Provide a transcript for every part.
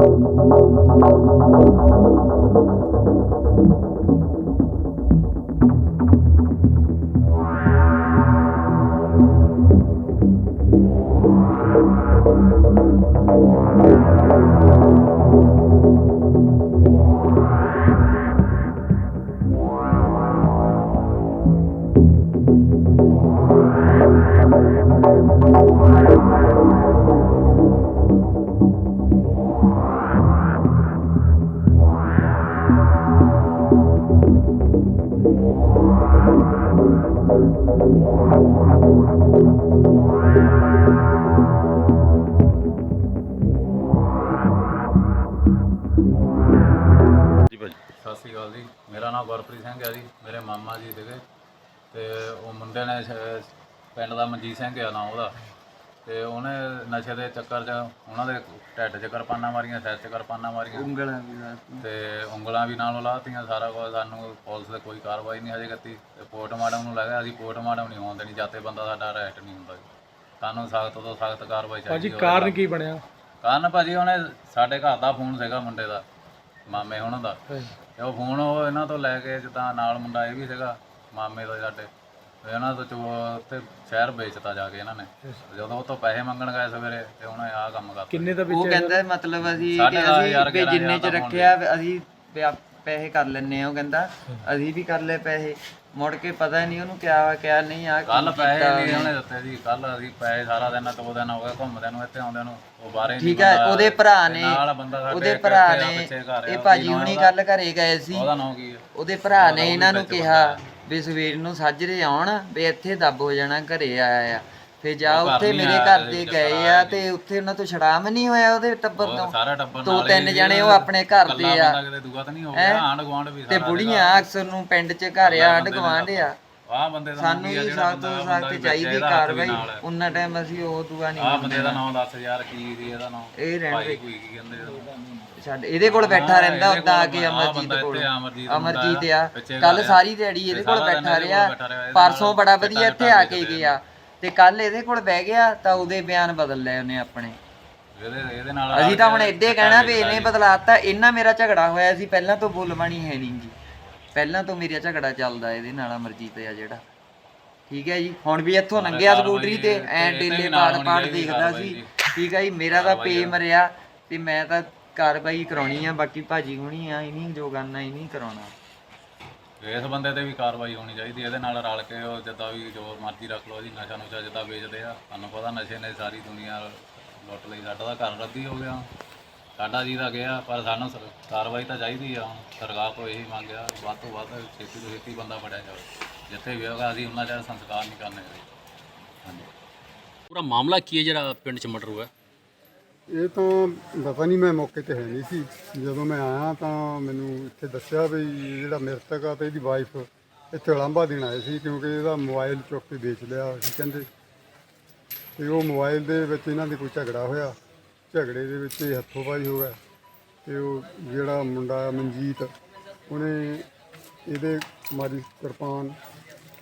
ਜੀ ਭਾਜੀ ਸਤਿ ਸ਼੍ਰੀ ਅਕਾਲ ਜੀ। ਮੇਰਾ ਨਾਮ ਗੁਰਪ੍ਰੀਤ ਸਿੰਘ ਹੈ ਜੀ। ਮੇਰੇ ਮਾਮਾ ਜੀ ਸੀਗੇ ਤੇ ਉਹ ਮੁੰਡੇ ਨੇ ਸ਼- ਪਿੰਡ ਦਾ ਮਨਜੀਤ ਸਿੰਘ ਆ ਨਾਮ ਉਹਦਾ। ਤੇ ਉਹਨੇ ਨਸ਼ੇ ਦੇ ਚੱਕਰ 'ਚ ਉਹਨਾਂ ਦੇ ਢਿੱਡ 'ਚ ਕਿਰਪਾਨਾਂ ਮਾਰੀਆਂ ਸਿਰ 'ਚ ਕਿਰਪਾਨਾਂ ਮਾਰੀਆਂ। ਉਂਗਲਾਂ ਵੀ ਲਾਤੀ। ਤੇ ਉਂਗਲਾਂ ਵੀ ਨਾਲ ਲਾਤੀਆਂ ਸਾਰਾ ਕੁਝ ਸਾਨੂੰ ਪੁਲਿਸ ਨੇ ਕੋਈ ਕਾਰਵਾਈ ਨਹੀਂ ਹਜੇ ਕੀਤੀ। ਤੇ ਪੋਸਟਮਾਰਟਮ ਨੂੰ ਲੱਗਾ ਅਸੀਂ ਪੋਸਟਮਾਰਟਮ ਨਹੀਂ ਹੋਣ ਦੇਣੀ। ਜਾਤੇ ਬੰਦਾ ਸਾਡਾ ਅਰੈਸਟ ਨਹੀਂ ਹੁੰਦਾ ਜੀ। ਸਾਨੂੰ ਸਖਤ ਤੋਂ ਸਖਤ ਕਾਰਵਾਈ ਚਾਹੀਦੀ ਭਾਜੀ ਕਾਰਨ। ਕੀ ਬਣਿਆ? ਕਾਰਨ ਭਾਜੀ ਉਹਨੇ ਸਾਡੇ ਘਰ ਦਾ ਫੋਨ ਸੀਗਾ ਮੁੰਡੇ ਦਾ ਮਾਮੇ ਉਹਨਾਂ ਦਾ। ਤੇ ਉਹ ਫੋਨ ਉਹ ਇਹਨਾਂ ਤੋਂ ਲੈ ਕੇ ਜਿੱਦਾਂ ਨਾਲ ਮੁੰਡਾ ਇਹ ਵੀ ਸੀਗਾ ਮਾਮੇ ਦਾ ਸਾਡੇ। ਇਹਨਾਂ ਤੋਂ ਚੋ- ਉੱਥੇ ਸ਼ਹਿਰ ਵੇਚਤਾ ਜਾ ਕੇ ਇਹਨਾਂ ਨੇ। ਜਦੋਂ ਉਹ ਤੋਂ ਪੈਸੇ ਮੰਗਣ ਗਏ ਸਵੇਰੇ ਤੇ ਉਹਨੇ ਆਹ ਕੰਮ ਕਰਤਾ। ਕਿੰਨੇ ਦਾ ਉਹ ਕਹਿੰਦਾ ਮਤਲਬ ਅਸੀਂ ਸਾਢੇ ਕਿ ਅਸੀਂ ਵੀ ਗਿਆਰਾਂ ਜਿੰਨੇ ਚ ਹਜ਼ਾਰ ਦਾ ਰੱਖਿਆ ਵੀ ਅਸੀਂ ਵੀ ਆਪ- ਪੈਸੇ ਕਰ ਲੈਨੇ ਆ ਉਹ ਕਹਿੰਦਾ। ਅਸੀਂ ਵੀ ਕਰ ਲਏ ਪੈਸੇ। ਮੁੜ ਕੇ ਪਤਾ ਨਹੀਂ ਉਹਨੂੰ ਕਿਆ ਵਾ ਕਿਆ ਨਹੀਂ ਆ ਕੱਲ ਪੈਸੇ ਨਹੀਂ ਉਹਨੇ ਦਿੱਤੇ ਜੀ ਕੱਲ ਅਸੀਂ ਪੈਸੇ ਸਾਰਾ ਦਿਨ ਦੋ ਦਿਨ ਹੋ ਗਏ ਘੁੰਮਦੇ ਨੂੰ ਇੱਥੇ ਆਉਂਦੇ ਨੂੰ। ਉਹ ਬਾਹਰੇ ਨਹੀਂ ਠੀਕ ਹੈ ਬੰਦਾ- ਉਹਦੇ ਭਰਾ ਤੇ ਨੇ ਨਾਲ ਬੰਦਾ ਸਾਡੇ ਉਹਦੇ ਭਰਾ ਇੱਥੇ ਆ ਨੇ ਪਿੱਛੇ ਘਰ ਆ, ਇਹ ਭਾਜੀ ਹੁਣੀ? ਗੱਲ ਘਰੇ ਗਏ ਸੀ। ਉਹਦਾ ਨਾਂ ਕੀ ਹੈ ਉਹਦੇ ਭਰਾ ਨੇ ਇਹਨਾਂ ਨੂੰ ਕਿਹਾ। ਵੀ ਸਵੇਰ ਨੂੰ ਸਾਜਰੇ ਆਉਣ ਵੀ ਇੱਥੇ ਦੱਬ ਹੋ ਜਾਣਾ ਘਰੇ ਆਇਆ ਆ। ਫੇ ਜਾ ਉੱਥੇ ਮੇਰੇ ਘਰ ਦੇ ਗਏ ਆ ਤੇ ਉੱਥੇ ਉਹਨਾਂ ਤੋਂ ਛੜਾਮ ਨਹੀਂ ਹੋਇਆ ਉਹਦੇ ਟੱਬਰ ਤੋਂ। ਸਾਰਾ ਟੱਬਰ ਦੋ ਤਿੰਨ ਜਣੇ ਉਹ ਆਪਣੇ ਘਰ ਦੇ ਆ। ਤਾਂ ਬੁੜੀਆਂ ਅਕਸਰ ਨੂੰ ਪਿੰਡ 'ਚ ਘਰ ਆਂਢ ਗਵਾਂਢ ਆ। ਆਹ ਬੰਦੇ ਦਾ ਸਾਨੂੰ ਵੀ ਸਖਤ ਤੋਂ ਸਖਤ ਚਾਹੀਦੀ ਕਾਰਵਾਈ। ਉਹਨਾਂ ਟਾਈਮ ਅਸੀਂ ਉਹ ਦੂਆ ਨਹੀਂ ਬੰਦੇ ਦਾ ਨਾਮ ਦੱਸ ਯਾਰ ਕੀ ਸੀ ਇਹਦਾ ਨਾਮ? ਇਹ ਰਹਿਣ ਭਾਈ ਕੋਈ ਕੀ ਕਹਿੰਦੇ? ਛੱਡ ਇਹਦੇ ਕੋਲ ਬੈਠਾ ਰਹਿੰਦਾ ਉਦਾਂ ਆ ਕੇ ਅਮਰਜੀਤ ਕੋਲ। ਅਮਰਜੀਤ ਆ। ਕੱਲ ਆ। ਸਾਰੀ ਦਿਹਾੜੀ ਇਹਦੇ ਕੋਲ ਬੈਠਾ ਰਿਹਾ ਪਰਸੋਂ ਬੜਾ ਵਧੀਆ ਇੱਥੇ ਆ ਕੇ ਗਿਆ। ਤੇ ਕੱਲ ਇਹਦੇ ਕੋਲ ਬਹਿ ਗਿਆ ਤਾਂ ਉਹਦੇ ਬਿਆਨ ਬਦਲ ਲਏ ਉਹਨੇ ਆਪਣੇ। ਇਹਦੇ ਇਹਦੇ ਨਾਲ ਅਸੀਂ ਤਾਂ ਹੁਣ ਇੱਦੇ ਕਹਿਣਾ ਵੀ ਇਹਨੇ ਬਦਲਾਤਾ ਇਹਨਾਂ ਮੇਰਾ ਝਗੜਾ ਹੋਇਆ ਸੀ ਪਹਿਲਾਂ ਤੋਂ ਬੋਲਵਾਣੀ ਹੈ ਨਹੀਂ ਜੀ। ਪਹਿਲਾਂ ਤੋਂ ਮੇਰਾ ਝਗੜਾ ਚੱਲਦਾ ਇਹਦੇ ਨਾਲ ਅਮਰਜੀਤ ਆ ਜਿਹੜਾ। ਠੀਕ ਹੈ ਜੀ? ਹੁਣ ਵੀ ਇੱਥੋਂ ਲੰਘਿਆ ਸਕੂਟਰੀ ਤੇ ਐ ਡੇਲੇ ਪਾੜ ਪਾੜ ਦੇਖਦਾ ਸੀ। ਠੀਕ ਹੈ ਜੀ? ਮੇਰਾ ਤਾਂ ਪੇ ਮਰਿਆ ਤੇ ਮੈਂ ਤਾਂ ਕਾਰਵਾਈ ਕਰਾਉਣੀ ਆ ਬਾਕੀ ਭਾਜੀ ਹੁਣੀ ਆ ਇਹ ਨਹੀਂ ਜੋ ਕਰਨਾ ਇਹ ਨਹੀਂ ਕਰਾਉਣਾ। ਇਸ ਬੰਦੇ ਤੇ ਵੀ ਕਾਰਵਾਈ ਹੋਣੀ ਚਾਹੀਦੀ ਇਹਦੇ ਨਾਲ ਰਲ ਕੇ ਉਹ ਜਿੱਦਾਂ ਵੀ ਜੋ ਮਰਜ਼ੀ ਰੱਖ ਲਓ ਜੀ ਨਸ਼ਾ ਨੁਸ਼ਾ ਜਿੱਦਾਂ ਵੇਚਦੇ ਆ। ਤੁਹਾਨੂੰ ਪਤਾ ਨਸ਼ੇ ਨੇ ਸਾਰੀ ਦੁਨੀਆ ਲੁੱਟ ਲਈ ਸਾਡਾ ਤਾਂ ਘਰ ਰੱਦੀ ਹੋ ਗਿਆ। ਸਾਡਾ ਜੀ ਤਾਂ ਗਿਆ ਪਰ ਸਾਨੂੰ ਸਰ- ਕਾਰਵਾਈ ਤਾਂ ਚਾਹੀਦੀ ਆ। ਹੁਣ ਸਰਕਾਰ ਤੋਂ ਇਹੀ ਮੰਗਿਆ ਵੱਧ ਤੋਂ ਵੱਧ ਛੇਤੀ ਤੋਂ ਛੇਤੀ ਬੰਦਾ ਫੜਿਆ ਜਾਵੇ। ਜਿੱਥੇ ਵੀ ਹੋਗਾ ਅਸੀਂ ਉਹਨਾਂ ਦਾ ਸੰਸਕਾਰ ਨਹੀਂ ਕਰਨੇ ਹਾਂਜੀ। ਪੂਰਾ ਮਾਮਲਾ ਕੀ ਹੈ ਜਿਹੜਾ ਪਿੰਡ 'ਚ ਮਰਡਰ ਹੋਇਆ? ਇਹ ਤਾਂ ਪਤਾ ਨਹੀਂ ਮੈਂ ਮੌਕੇ ਤੇ ਹੈ ਨਹੀਂ ਸੀ। ਜਦੋਂ ਮੈਂ ਆਇਆ ਤਾਂ ਮੈਨੂੰ ਇੱਥੇ ਦੱਸਿਆ ਵੀ ਜਿਹੜਾ ਮ੍ਰਿਤਕ ਆ ਤੇ ਇਹਦੀ ਵਾਈਫ ਇੱਥੇ ਉਲਾਂਭਾ ਦੇਣ ਆਏ ਸੀ ਕਿਉਂਕਿ ਇਹਦਾ ਮੋਬਾਈਲ ਚੁੱਕ ਕੇ ਵੇਚ ਲਿਆ ਸੀ ਕਹਿੰਦੇ। ਤੇ ਉਹ ਮੋਬਾਈਲ ਦੇ ਵਿੱਚ ਇਹਨਾਂ ਦੇ ਕੋਈ ਝਗੜਾ ਹੋਇਆ। ਝਗੜੇ ਦੇ ਵਿੱਚ ਇਹ ਹੱਥੋਂ-ਪਾਈ ਹੋ ਗਿਆ ਤੇ ਉਹ ਜਿਹੜਾ ਮੁੰਡਾ ਮਨਜੀਤ ਉਹਨੇ ਇਹਦੇ ਮਾਰੀ ਕਿਰਪਾਨ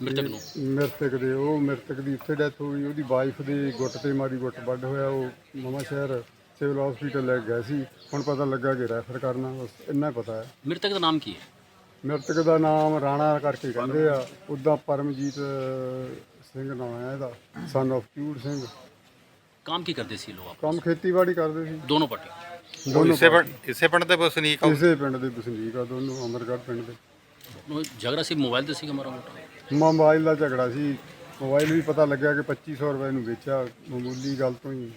ਮ੍ਰਿਤਕ ਨੂੰ। ਮ੍ਰਿਤਕ ਦੇ ਉਹ ਮ੍ਰਿਤਕ ਦੀ ਉੱਥੇ ਡੈਥ ਹੋ ਗਈ ਉਹਦੀ ਵਾਈਫ ਦੇ ਗੁੱਟ ਤੇ ਮਾਰੀ ਗੁੱਟ ਵੱਢ ਹੋਇਆ ਉਹ ਨਵਾਂ ਸ਼ਹਿਰ ਸਿਵਲ ਹਸਪੀਟਲ ਲੈ ਗਏ ਸੀ। ਹੁਣ ਪਤਾ ਲੱਗਾ ਕਿ ਰੈਫਰ ਕਰਨਾ ਬਸ ਇੰਨਾ ਪਤਾ ਹੈ। ਮ੍ਰਿਤਕ ਦਾ ਨਾਮ ਕੀ ਹੈ? ਮ੍ਰਿਤਕ ਦਾ ਨਾਮ ਰਾਣਾ ਕਰਕੇ ਕਹਿੰਦੇ ਆ ਉਦਾਂ ਪਰਮਜੀਤ ਸਿੰਘ ਨਾਮ ਹੈ ਇਹਦਾ ਸਨ of ਚੂੜ ਸਿੰਘ। काम ਕੀ ਕਰਦੇ ਸੀ ਲੋਕ ਕੰਮ ਖੇਤੀਬਾੜੀ ਕਰਦੇ ਸੀ ਦੋਨੋਂ ਪੱਟੇ ਇਸੇ ਪਿੰਡ ਦੇ ਵਸਨੀਕ ਇਸੇ ਪਿੰਡ ਦੇ ਵਸਨੀਕ ਆ ਦੋਨੋਂ ਅਮਰਗੜ੍ਹ ਪਿੰਡ ਦੇ ਝਗੜਾ ਸੀ ਮੋਬਾਈਲ ਤੇ ਸੀਗਾ ਮਾਰਾ ਮੋਟਾ ਮੋਬਾਈਲ ਦਾ ਝਗੜਾ ਸੀ ਮੋਬਾਈਲ ਵੀ ਪਤਾ ਲੱਗਿਆ ਕਿ 2500 ਰੁਪਏ ਨੂੰ ਵੇਚਿਆ ਮਾਮੂਲੀ ਗੱਲ ਤੋਂ ਹੀ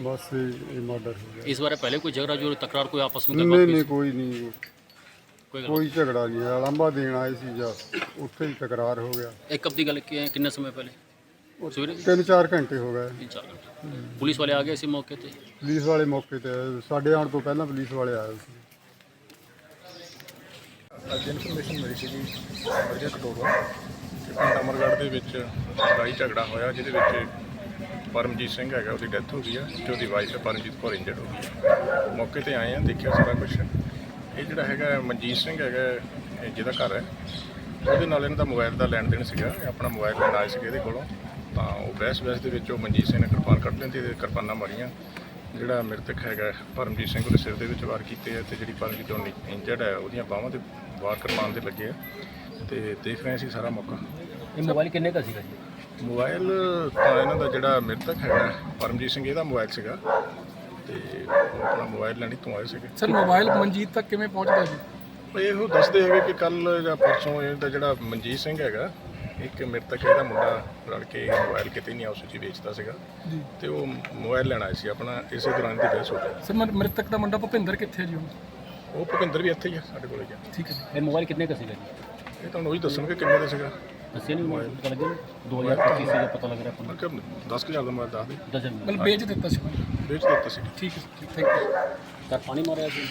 ਬਸ ਇਹ ਮਰਡਰ ਹੋ ਗਿਆ ਇਸ ਬਾਰੇ ਪਹਿਲੇ ਕੋਈ ਝਗੜਾ ਜੋ ਤਕਰਾਰ ਕੋਈ ਆਪਸ ਵਿੱਚ ਨਹੀਂ ਨਹੀਂ ਕੋਈ ਨਹੀਂ ਕੋਈ ਝਗੜਾ ਨਹੀਂ ਆਲਾਂਬਾ ਦੇਣ ਆਏ ਸੀ ਜਾਂ ਉੱਥੇ ਹੀ ਤਕਰਾਰ ਹੋ ਗਿਆ ਇੱਕ ਅਬ ਗੱਲ ਕਿੰਨੇ ਸਮੇਂ ਪਹਿਲੇ ਤਿੰਨ ਚਾਰ ਘੰਟੇ ਹੋ ਗਏ। ਪੁਲਿਸ ਵਾਲੇ ਆ ਗਏ ਸੀ ਮੌਕੇ ਤੇ? ਪੁਲਿਸ ਵਾਲੇ ਮੌਕੇ ਤੇ ਆਏ। ਸਾਡੇ ਆਉਣ ਤੋਂ ਪਹਿਲਾਂ ਪੁਲਿਸ ਵਾਲੇ ਆਏ ਸੀ। ਅੱਜ ਇਨਫੋਰਮੇਸ਼ਨ ਮਿਲੀ ਸੀਗੀ ਅਜੇ ਕਟੋਰਾ ਅਮਰਗੜ੍ਹ ਦੇ ਵਿੱਚ ਲੜਾਈ ਝਗੜਾ ਹੋਇਆ ਜਿਹਦੇ ਵਿੱਚ ਪਰਮਜੀਤ ਸਿੰਘ ਹੈਗਾ ਉਹਦੀ ਡੈਥ ਹੋ ਗਈ ਆ ਤੇ ਉਹਦੀ ਵਾਈਫ ਪਰਮਜੀਤ ਕੌਰ ਇੰਜਰਡ ਹੋ ਗਈ ਆ। ਮੌਕੇ ਤੇ ਆਏ ਆ ਦੇਖਿਆ ਸਾਰਾ ਕੁਝ ਇਹ ਜਿਹੜਾ ਹੈਗਾ ਮਨਜੀਤ ਸਿੰਘ ਹੈਗਾ ਇਹ ਜਿਹਦਾ ਘਰ ਹੈ। ਉਹਦੇ ਨਾਲ ਇਹਨਾਂ ਦਾ ਮੋਬਾਈਲ ਦਾ ਲੈਣ ਦੇਣ ਸੀਗਾ ਆਪਣਾ ਮੋਬਾਈਲ ਲੈਣ ਆਏ ਸੀਗੇ ਇਹਦੇ ਕੋਲੋਂ। ਤਾਂ ਉਹ ਬਹਿਸ ਬਹਿਸ ਦੇ ਵਿੱਚ ਉਹ ਮਨਜੀਤ ਸਿੰਘ ਨੇ ਕਿਰਪਾਨ ਕੱਢ ਲੈਂਦੀ ਤੇ ਕਿਰਪਾਨਾਂ ਮਾਰੀਆਂ। ਜਿਹੜਾ ਮ੍ਰਿਤਕ ਹੈਗਾ ਪਰਮਜੀਤ ਸਿੰਘ ਉਹਦੇ ਸਿਰ ਦੇ ਵਿੱਚ ਵਾਰ ਕੀਤੇ ਆ ਤੇ ਜਿਹੜੀ ਪਰਮਜੀਤ ਉਹ ਇੰਜਰਡ ਹੈ ਉਹਦੀਆਂ ਬਾਹਾਂ ਤੇ ਵਾਰ ਕਿਰਪਾਨ ਦੇ ਲੱਗੇ ਆ। ਤੇ ਦੇਖ ਰਹੇ ਸੀ ਸਾਰਾ ਮੌਕਾ। ਇਹ ਮੋਬਾਈਲ ਕਿੰਨੇ ਦਾ ਸੀਗਾ ਜੀ? ਮੋਬਾਈਲ ਤਾਂ ਇਹਨਾਂ ਦਾ ਜਿਹੜਾ ਮ੍ਰਿਤਕ ਹੈਗਾ ਪਰਮਜੀਤ ਸਿੰਘ ਇਹਦਾ ਮੋਬਾਈਲ ਸੀਗਾ। ਤੇ ਉਹ ਆਪਣਾ ਮੋਬਾਈਲ ਲੈਣੀ ਤੋਂ ਆਏ ਸੀਗੇ। ਸਰ ਮੋਬਾਈਲ ਮਨਜੀਤ ਤੱਕ ਕਿਵੇਂ ਪਹੁੰਚਦਾ ਜੀ? ਇਹੋ ਦੱਸਦੇ ਹੈਗੇ ਕਿ ਕੱਲ ਜਾਂ ਪਰਸੋਂ ਇਹਦਾ ਜਿਹੜਾ ਮਨਜੀਤ ਸਿੰਘ ਹੈਗਾ ਇੱਕ ਮ੍ਰਿਤਕ ਇਹਦਾ ਮੁੰਡਾ ਰਲ ਕੇ ਮੋਬਾਈਲ ਕਿਤੇ ਨਹੀਂ ਆਪਸ ਵਿੱਚ ਵੇਚਦਾ ਸੀਗਾ। ਤੇ ਉਹ ਮੋਬਾਈਲ ਲੈਣ ਆਇਆ ਸੀ ਆਪਣਾ ਇਸੇ ਦੌਰਾਨ ਦੀ ਬਹਿਸ ਹੋ ਗਈ। ਸਰ ਮਰ- ਮ੍ਰਿਤਕ ਦਾ ਮੁੰਡਾ ਭੁਪਿੰਦਰ ਕਿੱਥੇ ਜੀ ਹੁਣ? ਉਹ ਭੁਪਿੰਦਰ ਵੀ ਇੱਥੇ ਹੀ ਆ ਸਾਡੇ ਕੋਲ ਹੀ ਆ। ਠੀਕ ਹੈ ਇਹ ਮੋਬਾਈਲ ਕਿੰਨੇ ਦਾ ਸੀਗਾ ਜੀ? ਇਹ ਤੁਹਾਨੂੰ ਉਹੀ ਦੱਸਣਗੇ ਕਿੰਨੇ ਦਾ ਸੀਗਾ। ਦੱਸਿਆ ਨਹੀਂ ਮੋਬਾਈਲ ਪਤਾ ਲੱਗਿਆ ਨੀ? 2025 ਸੀਗਾ ਪਤਾ ਲੱਗ ਰਿਹਾ ਆਪਾਂ ਮੈਂ ਨੂੰ ਕਿਹਾ 10000 ਦਾ ਮੈਂ ਦੱਸ ਦੇ। ਦਜਨ ਮਤਲਬ ਵੇਚ ਦਿੱਤਾ ਸੀ। ਵੇਚ ਦਿੱਤਾ ਸੀ। ਠੀਕ ਹੈ ਥੈਂਕ ਯੂ ਤਾਂ ਪਾਣੀ ਮਾਰਿਆ ਸੀ।